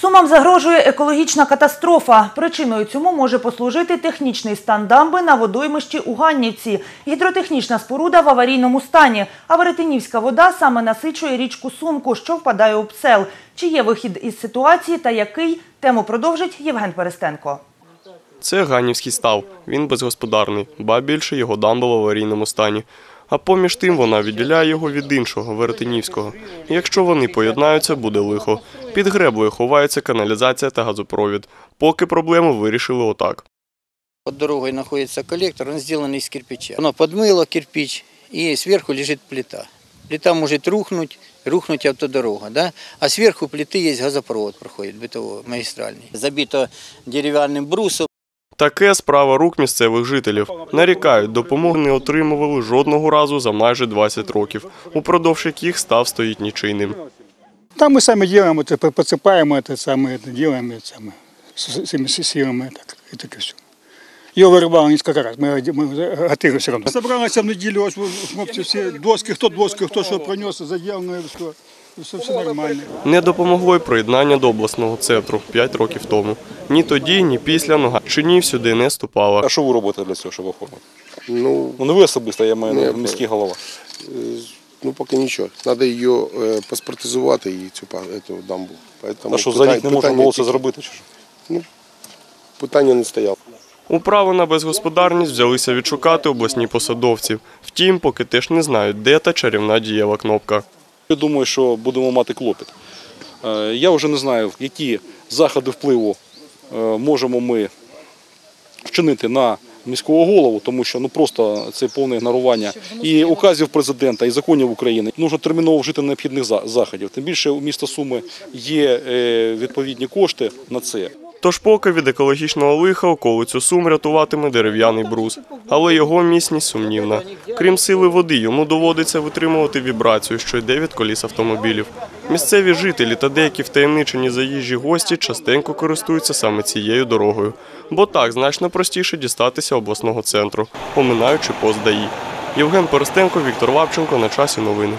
Сумам загрожує екологічна катастрофа. Причиною цьому може послужити технічний стан дамби на водоймищі у Ганнівці. Гідротехнічна споруда в аварійному стані, а веретенівська вода саме насичує річку Сумку, що впадає у Псел. Чи є вихід із ситуації та який? Тему продовжить Євген Перестенко. Це Ганівський став. Він безгосподарний, ба більше його дамба в аварійному стані. А поміж тим вона відділяє його від іншого, Веретенівського. І Якщо вони поєднаються, буде лихо. Під греблею ховається каналізація та газопровід. Поки проблему вирішили отак. Под дорогой находится коллектор, он сделан из кирпича. Оно подмыло кирпич, и сверху лежит плита. Плита может рухнуть, рухнуть автодорога, да? а сверху плиты есть газопровод проходит, бытовой, магистральный. Забито деревянным брусом, Таке справа рук місцевих жителів. Нарікають, допомоги не отримували жодного разу за майже 20 років, упродовж яких став стоїть нічийним. Там мы сами делаем, это, по- подсыпаем это самое, это делаем это самое, с, с этими с- силами, так, и так и все. Ее вырывало несколько раз, мы, мы готовили все равно. Собралась в неделю, ось, хлопці всі доски, хто доски, хто що принес, заділено, все, все, все нормально. Не допомогло й приєднання до обласного центру 5 років тому. Ні тоді, ні після нога чинів сюди не ступала. А що ви робите для цього, щоб оформити? Ну, Ну не ви особисто, я маю на Ні, увазі міський голова. ну поки нічого. Треба її е, паспортизувати і цю ету дамбу. Поэтому А що за рік не можна було це зробити? Чи що? Питання не стояло. Управу на безгосподарність взялися відшукати обласні посадовці. Втім, поки теж не знають, де та чарівна дієва кнопка. Я думаю, що будемо мати клопіт. Е, Я вже не знаю, які заходи впливу е, можемо ми вчинити на міського голову, тому що ну просто це повне ігнорування і указів президента, і законів України. Нужно терміново вжити необхідних заходів. Тим більше у міста Суми є е, відповідні кошти на це. Тож поки від екологічного лиха околицю Сум рятуватиме дерев'яний брус. Але його міцність сумнівна. Крім сили води, йому доводиться витримувати вібрацію, що йде від коліс автомобілів. Місцеві жителі та деякі втаємничені заїжджі гості частенько користуються саме цією дорогою. Бо так значно простіше дістатися обласного центру, оминаючи пост ДАІ. Євген Перестенко, Віктор Лапченко. На часі новини.